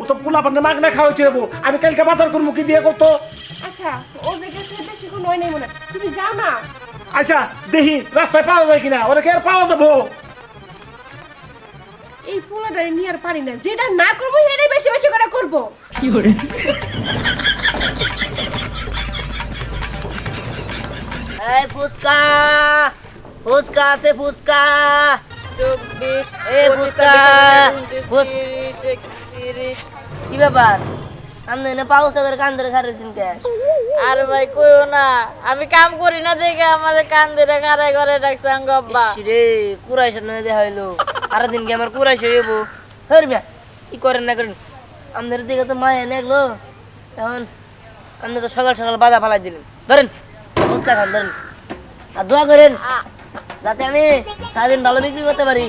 ও তো পোলা পান্না মাগ না খাওয়াইতে যাব আমি কালকে বাজার করব কি দিয়ে কত আচ্ছা ও যে গেছে বেশিক্ষণ হয় নাই মনে তুমি যাও না। আচ্ছা দেখি রাস্তায় পাওয়া যায় কিনা? ওরা কি আর পাওয়া যাব? এই পোলাটা নিয়ে আর পারি না। যেটা না করব সেটাই বেশি বেশি করে করব। কি এই ফুচকা ফুচকা আছে ফুচকা। চব্বিশ কি ব্যাপার? আপনি এনে পাউস করে কান ধরে খারেছেন কে আরে ভাই কইও না। আমি কাম করি না দেখে আমার কান ধরে কারাই ঘরে ডাকছে আঙ্গব্বা রে কুরাই সামনে দেখা হইল। আর দিন কি আমার কুরাই সে হইব? হর মিয়া কি করেন না করেন? আমাদের দিকে তো মায় এনে গেলো এখন আপনি তো সকাল সকাল বাধা ফালাই দিলেন। ধরেন ফুচকা খান ধরেন। আর দোয়া করেন। যাতে আমি সারাদিন ভালো বিক্রি করতে পারি।